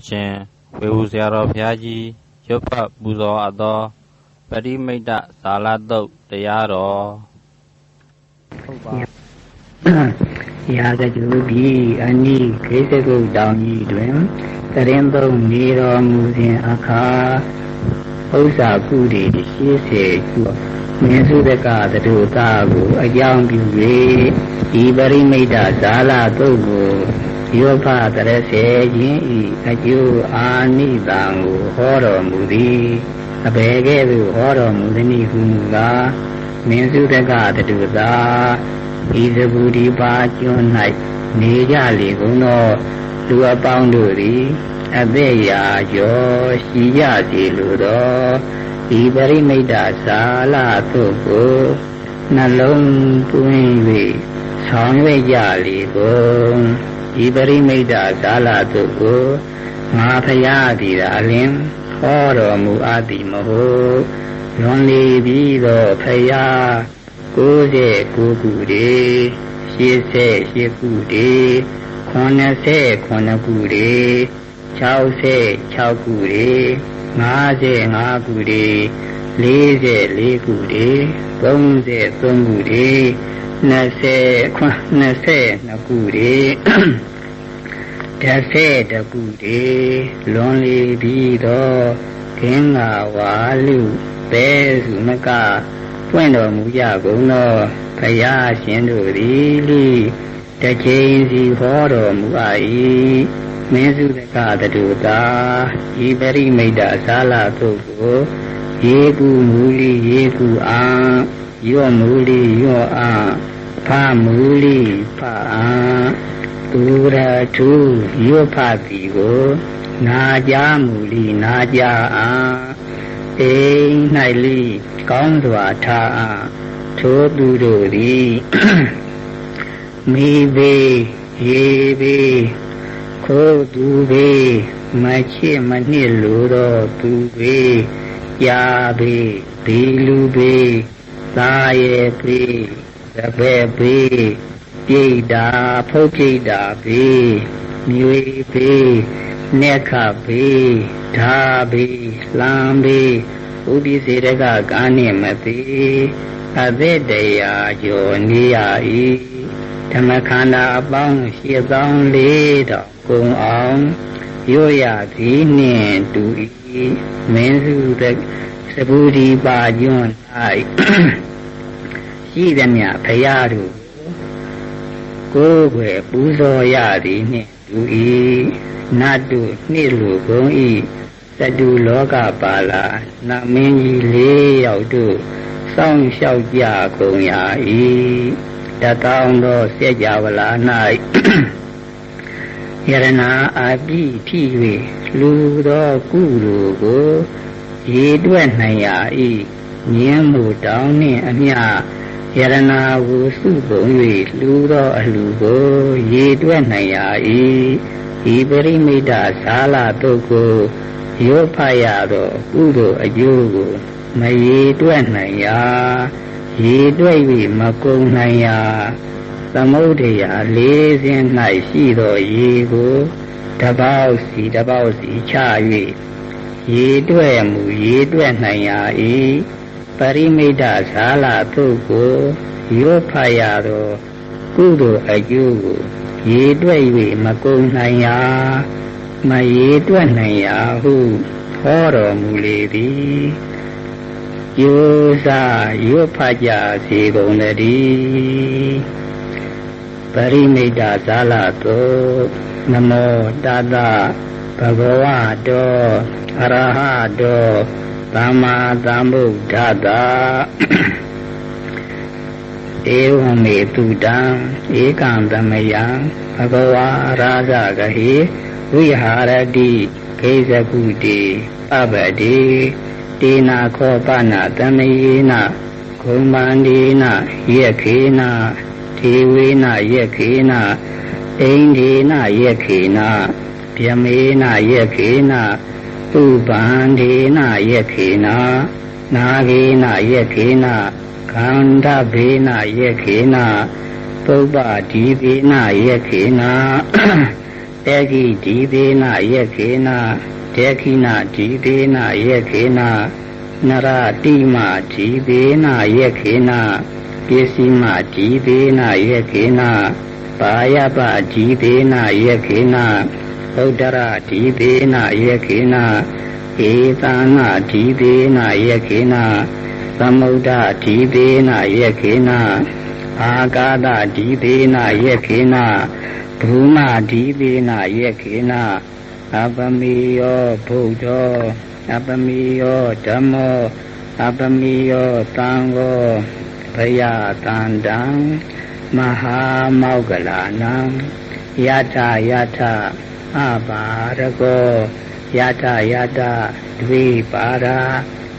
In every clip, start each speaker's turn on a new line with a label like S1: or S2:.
S1: အရှင်ဝေဘူးဆရာတော်ဘုရားကြီးရွတ်ဖတ်ပူဇော်အပ်သောပရိမိတ်တဇာလတုတ်တရားတော်
S2: ဟုတ်ပါရာဇဂုပြီအနိခေသကုတ်တောင်ကြီးတွင်တရင်သုံးနေတော်မူစဉ်အခါဥစ္စာကုတွေ80ခုမင်းစုတကသတုသားကိုအကြောင်းပြု၍ဒီပရိမိတ်တဇာလတုတ်ကို ယောဖတရစေခြင်းဤအကျိုးအာနိသံကိုဟောတော်မူသည်အဘယ်ကဲ့သို့ဟောတော်မူသည်နည်းဟုမူကားမင်းစုတကတတုသာဤသဘူဒီပါကျွန်း၌နေကြလေကုန်သောလူအပေါင်းတို့သည်အသက်ရာကျော်ရှိကြစီလိုသောဤပရိမိတ်တသာလသို့ကိုနှလုံးသွင်း၍ဆောင်ရွက်ကြလေကုန် ဤပရိမိတ်တသာလသို့ကိုငါဖရာသည်သာလင်ဟောတော်မူအပ်သည်မဟုတ်လွန်လေပြီးသောဖရာ69ခုတည်း88ခုတည်း89ခုတည်း66ခုတည်း55ခုတည်း44ခုတည်း33ခုတည်း 20ခွ22ခုတည်းတဆေတခုတည်းလွန်လေပြီးတော့ခင်းငါဝါလူပဲစုမကပွင့်တော်မူကြကုန်သောဘုရားရှင်တို့သည်လိတချိန်စီဟောတော်မူအပ်မင်းစုတကတတုတာဤပရိမိတ်တဇာလသုတ်ကိုရေကူမူလီရေကူအာ ယောမူလီယောအာဖမူလီဖအာသူရထုယောဖတိကိုနာကြမူလီနာကြအာအိမ်၌လိကောင်းစွာထားအားထိုသူတို့သည်မိဘေရေဘေခိုးသူဘေမချစ်မနှစ်လိုသောသူဘေရာဘေဒီလူဘေ သာယေဘေသဘေဘေပြိတာဖုတ်ပြိတာဘေမြွေဘေနေခဘေဓာဘေလံဘေဥပိစေတကကာနိမတိအသက်တရားကျော်နေရ၏ဓမ္မခန္ဓာအပေါင်း7400တောင်ကုန်အောင်ရို့ရသည်နှင့်တူ၏မင်းစုတဲ့ သဘူဒီပါကျွန်း၌ရှိသည်မြဖရာတို့ကိုယ်ွယ်ပူဇော်ရသည်နှင့်တူ၏နတ်တို့နှိလိုကုန်၏တတူလောကပါလာနမင်းကြီးလေးယောက်တို့စောင့်လျှောက်ကြကုန်ရာ၏တတောင်းသောစက်ကြဝဠာ၌ယရနာအာပိထိ၍လူသောကုလူကို ရေတွက်နိုင်ရာ၏မြင်းမှုတောင်းနှင့်အမျှယရနာကိုစုပုံ၍လူသောအလှကိုရေတွက်နိုင်ရာ၏ဤပရိမိတ်ဇာလတုတ်ကိုရောဖတ်ရသောကုသိုလ်အကျိုးကိုမရေတွက်နိုင်ရာရေတွက်၍မကုန်နိုင်ရာသမုဒ္ဒရာလေးစင်း၌ရှိသောရေကိုတပေါက်စီတပေါက်စီချ၍ ရေတွက်မှုရေတွက်နိုင်ရာ၏ပရိမိတ်ဇာလသုတ်ကိုရောဖတ်ရသောကုသိုလ်အကျိုးကိုရေတွက်၍မကုန်နိုင်ရာမရေတွက်နိုင်ရာဟုဟောတော်မူလေသည်ယိုစာရွတ်ဖတ်ကြစေကုန်တည်းပရိမိတ်ဇာလတောနမောတတ ဘဂဝတောအရဟတောသမ္မာသမ္ဗုဒ္ဓတာဧဝမေတုတံဧကံသမယံဘဂဝါရာဇဂဟိဝိဟာရတိခေဇကုတိပပတိတေနာခောပနာတမယေနဂုံမန္ဒီနယက်ခေနဒေဝေနယက်ခေနအိန္ဒေနယက်ခေန ဗျမေနယက်ခေနဥပန္ဒေနယက်ခေနနာဂေနယက်ခေနခန္ဓဘေနယက်ခေနပုပ္ပဒီဘေနယက်ခေနဧကိဒီသေးနာယက်ခေနာဒေခိနာဒီသေးနာယက်ခေနာနရတိမဒီသေးနာယက်ခေနာပစ္စည်းမဒီသေးနာယက်ခေနာပါယပဒီသေးနာယက်ခေနာ ဗုဒ္ဓရဒီသေးနာယက်ခေနာဧသနာဒီသေးနာယက်ခေနာသမုဒ္ဒဒီသေးနာယက်ခေနာအာကာသဒီသေးနာယက်ခေနာဘူမဒီသေးနာယက်ခေနာအပမိယောဘုဒ္ဓောအပမိယောဓမ္မောအပမိယောသံဃောဘယတန္တံမဟာမောဂလာနံယထယထ အဘာရကောယထယထဒွေပါရာ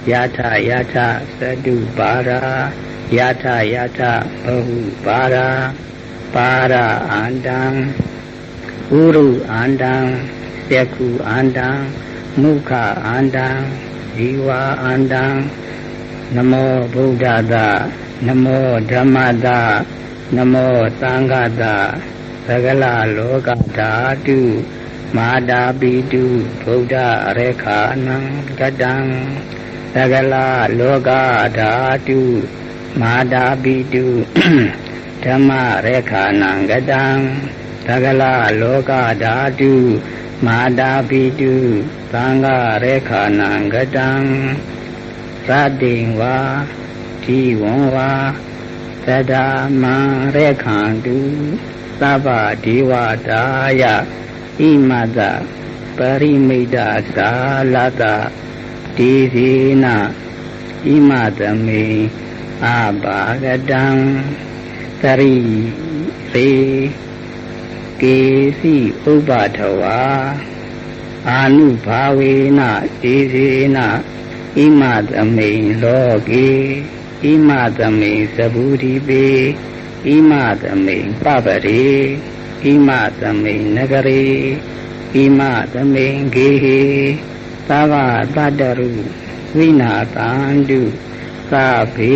S2: ယထယထသတုပါရာယထယထဘဟုပါရာပါရာအန္တံဥရုအန္တံယခုအန္တံမုခအန္တံဇီဝအန္တံနမောဗုဒ္ဓတနမောဓမ္မတနမောသံဃတသကလလောကဓာတု မာတာပိတုဗုဒ္ဓရေခာနံကတံသကလလောကဓာတုမာတာပိတုဓမ္မရေခာနံကတံသကလလောကဓာတုမာတာပိတုသံဃရေခာနံကတံသတိဝါဒီဝံဝါသဒ္ဓမံရေခန္တုသဗ္ဗဒေဝတာယ ဣမတပရိမိတ်တာသာလတဒေသေနဣမတမေအဘာဂတံသရိရေကေစီဥပထဝါအာနုဘာဝေနဒေသေနဣမတမေလောကေဣမတမေသဗုဒိပေဣမတမေပပရေ ဣမတမေနဂရေဣမတမေဂေဟေသဗ္ဗတတ္တရုဝိနာတန္တုသဗေ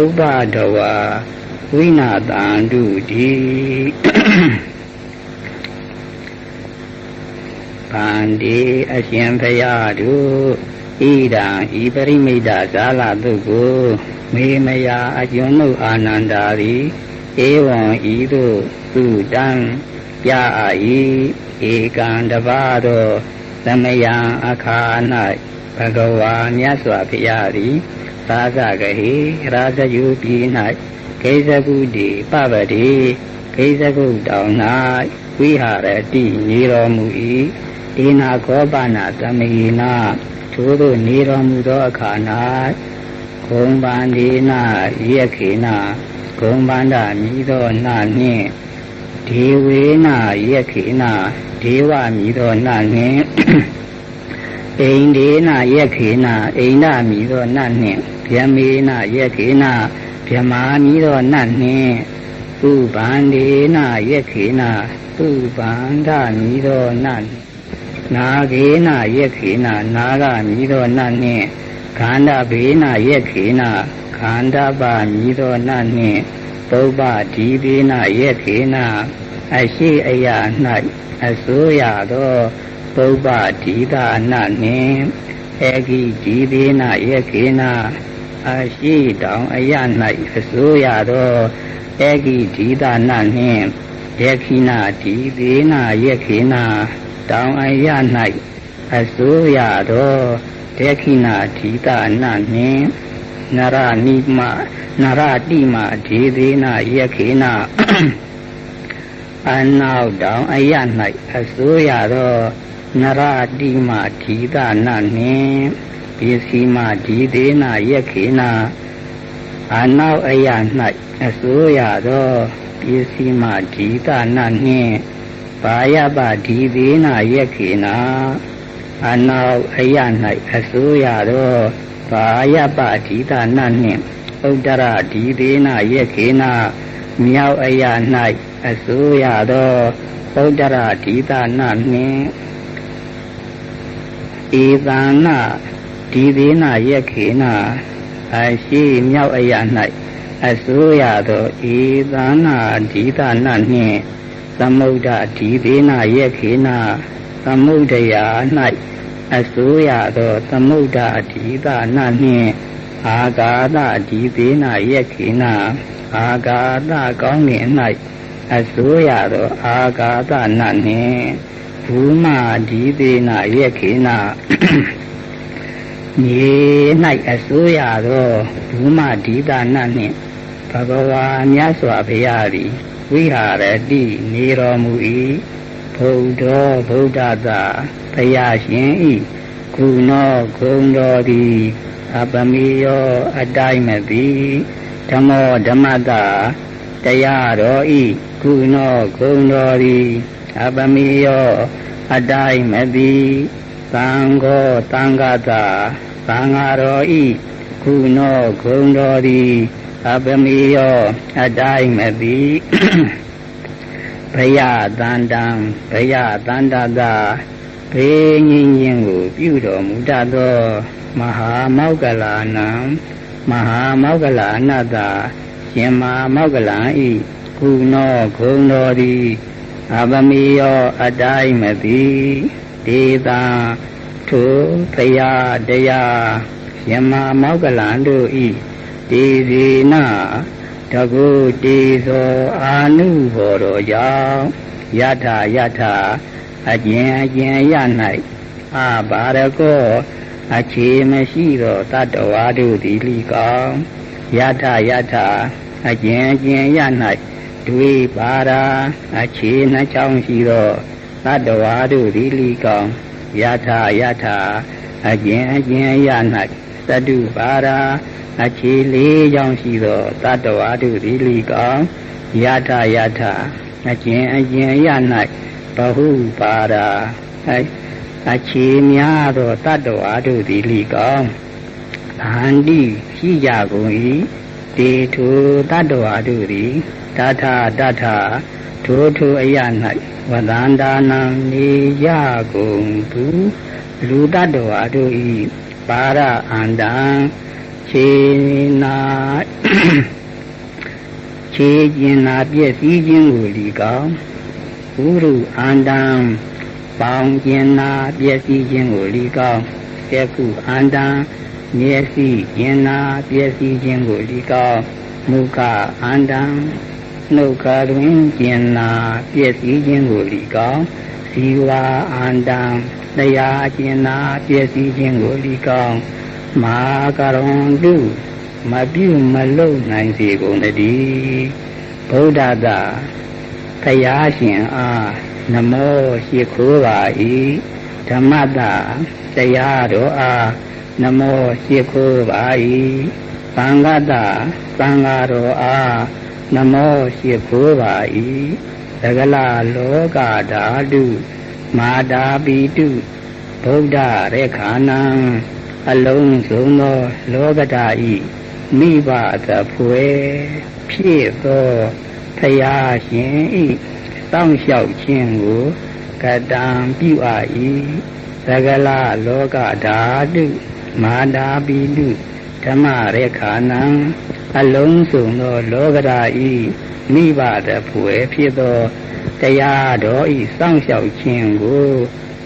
S2: ဥပဒဝါဝိနာတန္တုတိဗန္တိအရှင်ဘုရားတို့ဣဒံဤပရိမိတ်ဇာလတုကိုမေမယာအကျွန်ုပ်အာနန္ဒာသည် ဧဝံဤသို့သူတံပြအာဤဧကံတပါသောသမယံအခါ၌ဘဂဝါမြတ်စွာဘုရားသည်သာသကဟိရာဇယုပြည်၌ကိစ္စကုတိပပတိကိစ္စကုတောင်၌ဝိဟာရတိနေတော်မူ၏ဒေနာခောပနာသမေနာထိုသို့နေတော်မူသောအခါ၌ဂုံပန္ဒီနာယက်ခေနာ ဂုံပန္ဒမြည်သောနာနှင့်ဒေဝေနာယက်ခေနာဒေဝမြည်သောနာနှင့်အိန္ဒေနာယက်ခေနာအိန္ဒမြည်သောနာနှင့်ဗျမေနာယက်ခေနာဗျမာမြည်သောနာနှင့်ဥပန္ဒေနာယက်ခေနာဥပန္ဒမြည်သောနာနှင့်နာဂေနယက်ခေနနာဂမြည်သောနတ်နှင့်ခန္ဓာဘေနယက်ခေန ခန္ဓာပါမြည်သောနတ်နှင့်ပုပ္ပဒီဘေနယက်ခေနအရှိအယ၌အစိုးရသောပုပ္ပဒီတာနတ်နှင့်ဧကိဒီဘေနယက်ခေနအရှိတောင်အယ၌အစိုးရသောဧကိဒီတာနတ်နှင့်ယက္ခိနာဒီဘေနယက်ခေနတောင်အရ၌အစိုးရသောဒေခိနာဓိတာနနှင့် နရနိမနရတိမဒေသေးနာယခေနာအနောက်တောင်အရ၌အစိုးရသောနရတိမဓိတာနနှင့်ပစ္စည်းမဓိသေးနာယခေနာအနောက်အရ၌အစိုးရသောပစ္စည်းမဓိတာနနှင့်ပါယပဒီသေးနာယက်ခေနာအနောက်အယ၌အစိုးရသော ပါယပဒီတာနနှင့်ဥဒ္ဒရဒီသေးနာယက်ခေနာမြောက်အယ၌အစိုးရသောဥဒ္ဒရဒီတာနနှင့်ဧသနာဒီသေးနာယက်ခေနာအရှိမြောက်အယ၌အစိုးရသောဧသနာဒီတာနနှင့်သမုဒ္ဒဒီသေးနာယက်ခေနာသမုဒ္ဒရာ၌ အစိုးရသောသမုဒ္ဒဒီသနာနှင့်အာဂါသဒီသေးနာယက်ခေနာအာဂါသကောင်းငင်၌အစိုးရသောအာဂါသနာနှင့်ဘူမဒီသေးနာယက်ခေနာမြေ၌အစိုးရသောဘူမဒီသနာနှင့်ဘဂဝါမြတ်စွာဘုရားသည်ဝိဟာရတိနေတော်မူ၏ ဘုဒ္ဓဗုဒ္ဓသာဘုရားရှင်၏ကုနောဂုံတော်သည်အပမီယော အတိုင်းမသည်ဓမ္မောဓမ္မတာတရားတော်ဤကုနောဂုံတော်သည်အပမီယောအတိုင်းမသည်သံဃောသံဃတာသံဃာတော်ဤကုနောဂုံတော်သည်အပမီယောအတိုင်းမသည် ဘယတန္တံဘယတန္တတာဘေးငင်းခြင်းကို ပြုတော်မူတတ်သော မဟာမောက္ကလာနံမဟာမောက္ကလာအနတ္တရှင်မဟာမောက္ကလံဤကုနောဂုံတော်သည်အပမီယောအတိုင်းမသည်ဒေတာထိုဖယားတရားရှင်မဟာမောက္ကလံတို့ဤဒီစီနာ တကုတေသောအာနုဘော်တော်ကြောင့်ယထာယထာအကျင်အကျင်ရ၌အာဘာရကောအခြေမရှိသောတတ္တဝါတို့သည်လီကောင်းယထာယထာအကျင်အကျင်ရ၌ဒွေပါရာအခြေနှချောင်းရှိသောတတ္တဝါတို့သည်လီကောင်းယထာယထာအကျင်အကျင်ရ၌သတ္တုပါရာ အခြေလေးကြောင့်ရှိသောတတ္တဝါတို့သည်လီကောင်ယထာယထာအကျင်အကျင်ရ၌ဘဟုပါရာအခြေများသောတတ္တဝါတို့သည်လီကောင်အဟန္တိရှိကြကုန်၏တေထုတတ္တဝါတို့သည်တထတထထိုထိုအရ၌ဝဒန္တာနံနေကြကုန်သူလူတတ္တဝါတို့၏ပါရအန္တံ ခြေနာခြေကျင်နာပြည့်စည်ခြင်းကိုလီကောင်ဥရုအန္တံပေါင်းကျင်နာပြည့်စည်ခြင်းကိုလီကောင်သက္ကုအန္တံမျက်စိကျင်နာပြည့်စည်ခြင်းကိုလီကောင်မုကအန္တံနှုတ်ခါတွင်ကျင်နာပြည့်စည်ခြင်းကိုလီကောင်ဇီဝအန္တံတရားကျင်နာပြည့်စည်ခြင်းကိုလီကောင် မာကရုံတုမပြုမလုံနိုင်စေကုန်တည်းဗုဒ္ဓသာဖယားရှင်အားနမောရှိခိုးပါ၏ဓမ္မတာတရားတော်အားနမောရှိခိုးပါ၏သံဃတာသံဃာတော်အားနမောရှိခိုးပါ၏သကလလောကဓာတုမာတာပိတုဗုဒ္ဓရေခာနံ အလုံးစုံသောလောကဓာဤမိဘသဖွယ်ဖြစ်သောဖယားရှင်ဤတောင်းလျှောက်ခြင်းကိုကတံပြုအပ်၏သကလလောကဓာတုမာတာပိတုဓမ္မရေခာနံအလုံးစုံသောလောကဓာဤမိဘသဖွယ်ဖြစ်သောတရားတော်ဤစောင့်ရှောက်ခြင်းကို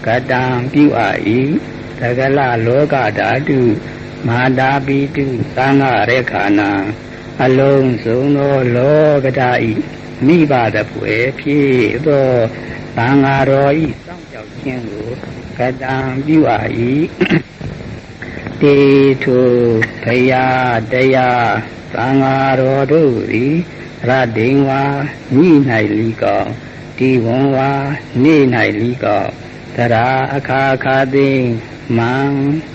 S2: ကတံပြုအပ်၏သ ကလလောကဓာတုမာတာပိတုသံဃရေခာနာအလုံးစုံသောလောကဓာဤမိဘတပွေဖြစ်သောသံဃာတော်ဤစောင့်ကြောက်ခြင်းကိုကတံပြုအပ်၏တေထုဖယားတရားသံဃာတော်တို့သည်ရဒိန်ဝါညိ၌လီကောဒီဝံဝါနေ၌လီကော တရာအခါခါသိမံ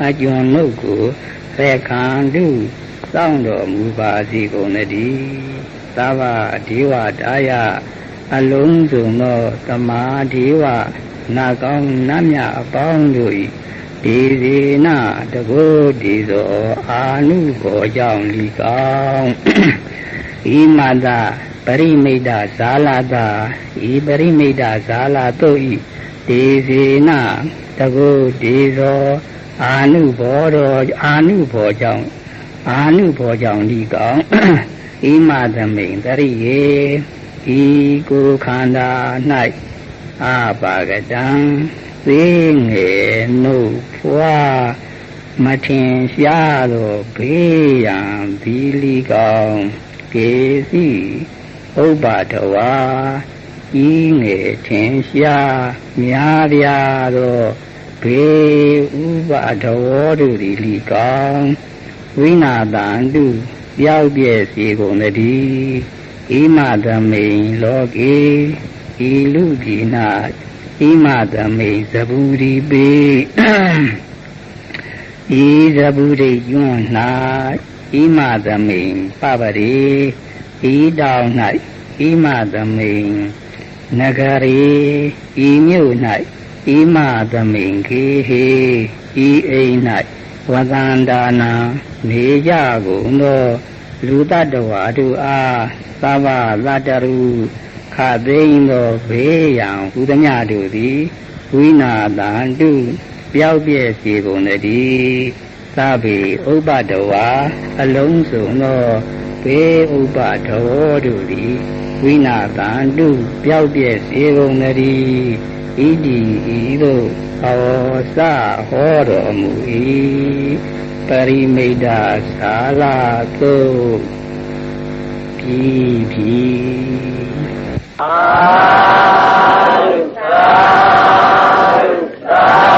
S2: အကျွန်းနှုတ်ကိုသက်ခံတုစောင့်တော်မူပါစေကုန်တည်းသဗ္ဗဒေဝတာယအလုံးစုံသောတမာဒေဝနာကောင်းနတ်မြအပေါင်းတို့၏ဒီစီနာတကုဒီသောအာနုဘောကြောင့်လီကောင်းဤမတာပရိမိတ်ဇာလာတာဤပရိမိတ်ဇာလာတို့ဤ ဒီစီနာတကုဒီသောအာနုဘောတော်အာနုဘောကြောင့်အာနုဘောကြောင့်ဒီကောင်ဣမသမိန်တရိယေဤကိုယ်ခန္ဓာ၌အာပါကတံသိငယ်နှုတ်ဖွာမထင်ရှားသောဘေးရန်သီလီကောင်ကေစီဥပ္ပါတဝါ ဤငယ်ထင်ရှားများပြားသောဘေးဥပါတဝောတို့သည်လီကောင်ဝိနာတံတုပြောက်ပြည့်စေကုန်တည်းဣမသမိန်လောကေဤလူပြည်၌ဣမသမိန်သဘူရီပေဤသဘူရိယွန်း၌ဣမသမိန်ပပရေဤတောင်၌ ဣမသမိန်နဂရေဤမြို့၌ဣမသမိန်ခေဟေဤအိမ်၌ဝသန္တာနာနေကြကုန်သောလူတတ္တဝါတို့အားသဗ္ဗလတ္တရုခသိမ့်သောဘေးရန်ဟူသည်များတို့သည်ဝိနာတံတုပျောက်ပြည့်စေကုန်တည်းသဗ္ဗေဥပ္ပတဝါအလုံးစုံသော ဘေးဥပ္ပတဝောတို့သည်ဝိနာတံတုပျောက်ပြည့်စေကုန်တည်းဣတိဤသို့ဟောစဟောတော်မူ၏ပရိမိတ်တာသာလာသုပြီပြီ
S3: အာသာ